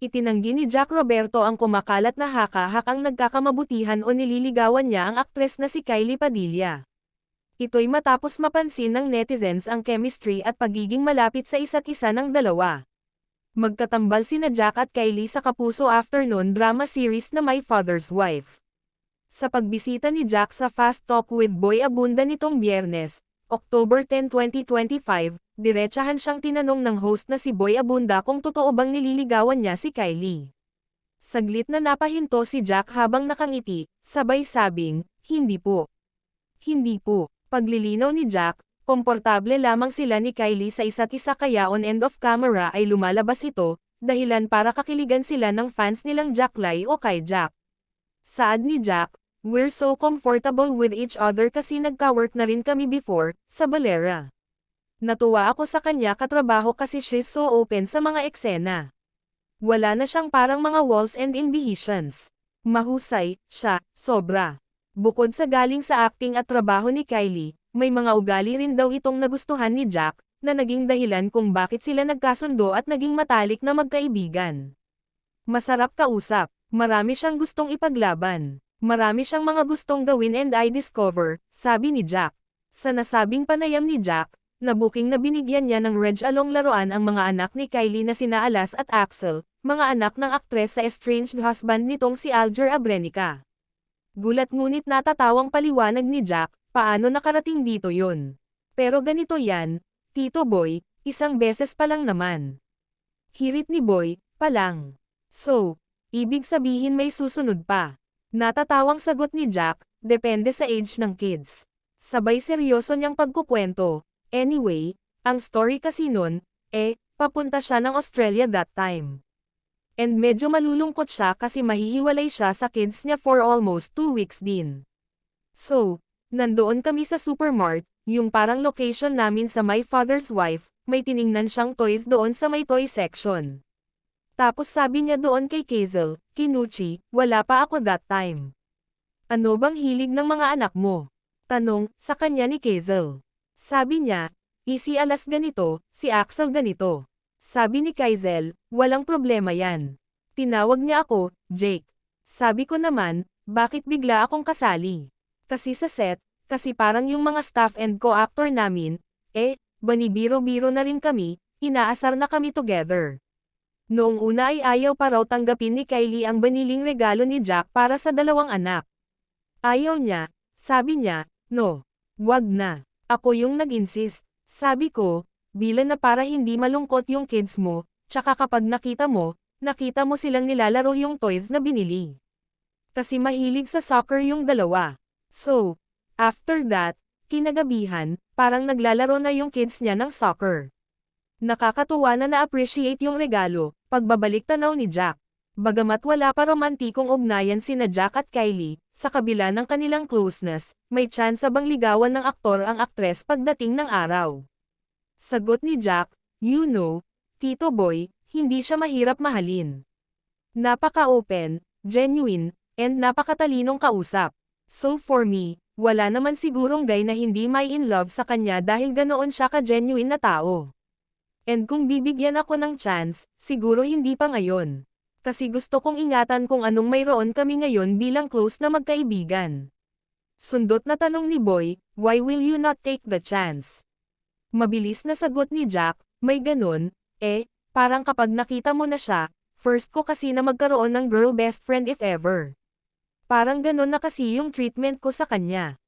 Itinanggi ni Jack Roberto ang kumakalat na haka-hak ang nagkakamabutihan o nililigawan niya ang aktres na si Kylie Padilla. Ito'y matapos mapansin ng netizens ang chemistry at pagiging malapit sa isa't isa ng dalawa. Magkatambal sina Jack at Kylie sa Kapuso Afternoon drama series na My Father's Wife. Sa pagbisita ni Jack sa Fast Talk with Boy Abunda nitong biyernes, October 10, 2025, diretsahan siyang tinanong ng host na si Boy Abunda kung totoo bang nililigawan niya si Kylie. Saglit na napahinto si Jack habang nakangiti, sabay sabing, hindi po. Hindi po. Paglilinaw ni Jack, komportable lamang sila ni Kylie sa isa't isa kaya on end of camera ay lumalabas ito, dahilan para kakiligan sila ng fans nilang Jack Lai o kay Jack. Saad ni Jack, We're so comfortable with each other kasi nagka-work na rin kami before, sa Balera. Natuwa ako sa kanya katrabaho kasi she's so open sa mga eksena. Wala na siyang parang mga walls and inhibitions. Mahusay, siya, sobra. Bukod sa galing sa acting at trabaho ni Kylie, may mga ugali rin daw itong nagustuhan ni Jack, na naging dahilan kung bakit sila nagkasundo at naging matalik na magkaibigan. Masarap kausap, marami siyang gustong ipaglaban. Marami siyang mga gustong gawin and I discover, sabi ni Jack. Sa nasabing panayam ni Jack, na booking na binigyan niya ng Reg Along laruan ang mga anak ni Kylie na sina Alas at Axel, mga anak ng aktres sa estranged husband nitong si Alger Abrenica. Gulat ngunit natatawang paliwanag ni Jack, paano nakarating dito yun. Pero ganito yan, Tito Boy, isang beses pa lang naman. Hirit ni Boy, pa lang. So, ibig sabihin may susunod pa. Natatawang sagot ni Jack, depende sa age ng kids. Sabay seryoso niyang pagkukwento. Anyway, ang story kasi nun, eh, papunta siya ng Australia that time. And medyo malulungkot siya kasi mahihiwalay siya sa kids niya for almost 2 weeks din. So, nandoon kami sa supermart, yung parang location namin sa My Father's Wife, may tiningnan siyang toys doon sa may toy section. Tapos sabi niya doon kay Kazel, Kinuchi, wala pa ako that time. Ano bang hilig ng mga anak mo? Tanong, sa kanya ni Kazel. Sabi niya, si alas ganito, si Axel ganito. Sabi ni Kaizel, walang problema yan. Tinawag niya ako, Jake. Sabi ko naman, bakit bigla akong kasali? Kasi sa set, kasi parang yung mga staff and co-actor namin, eh, banibiro-biro na rin kami, inaasar na kami together. Noong una ay ayaw pa raw tanggapin ni Kylie ang baniling regalo ni Jack para sa dalawang anak. Ayaw niya, sabi niya, no, wag na. Ako yung nag-insist. Sabi ko, bilan na para hindi malungkot yung kids mo, tsaka kapag nakita mo, nakita mo silang nilalaro yung toys na binili. Kasi mahilig sa soccer yung dalawa. So, after that, kinagabihan, parang naglalaro na yung kids niya ng soccer. Nakakatuwa na na-appreciate yung regalo, pagbabalik tanaw ni Jack. Bagamat wala pa romantikong ugnayan sina Jack at Kylie, sa kabila ng kanilang closeness, may chance bang ligawan ng aktor ang aktres pagdating ng araw. Sagot ni Jack, you know, Tito Boy, hindi siya mahirap mahalin. Napaka-open, genuine, and napakatalinong kausap. So for me, wala naman sigurong guy na hindi may in love sa kanya dahil ganoon siya ka-genuine na tao. And kung bibigyan ako ng chance, siguro hindi pa ngayon. Kasi gusto kong ingatan kung anong mayroon kami ngayon bilang close na magkaibigan. Sundot na tanong ni Boy, why will you not take the chance? Mabilis na sagot ni Jack, may ganun, eh, parang kapag nakita mo na siya, first ko kasi na magkaroon ng girl best friend if ever. Parang ganun na kasi yung treatment ko sa kanya.